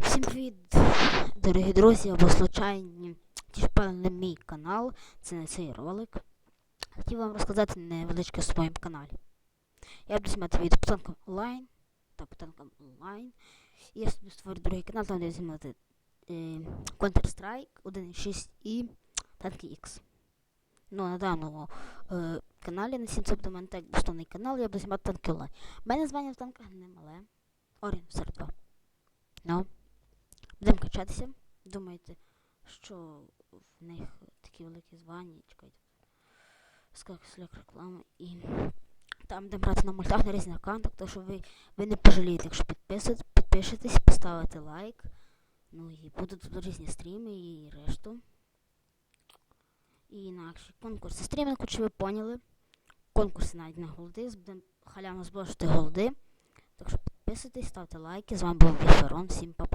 Всім привіт, дорогі друзі, або случайні, ті ж певно на мій канал, це не цей ролик. Хотів вам розказати невеличке в своєму каналі. Я буду знімати відео по танкам онлайн та по танкам онлайн. І я собі створю другий канал, там де знімати е, Counter-Strike 1.6 і танки X. Ну, на даному е, каналі на 7 буде в мене так основний канал, я буду знімати танки онлайн. Мене звання в танках не мале. Орін 42. Ну, будемо качатися. Думаєте, що в них такі великі звання, чекайте. Скак сляк реклами і там будемо грати на мультах на різних аккаунтах, так що ви, ви не пожалієте, якщо підписуєте, підпишетесь, поставите лайк. Ну і будуть різні стріми і решту. І інакше конкурси. Стріми, хоч ви поняли. Конкурси навіть на голди. Будемо халявно зброшувати голди. Так що підписуйтесь, ставте лайки. З вами був Віферон. Всім па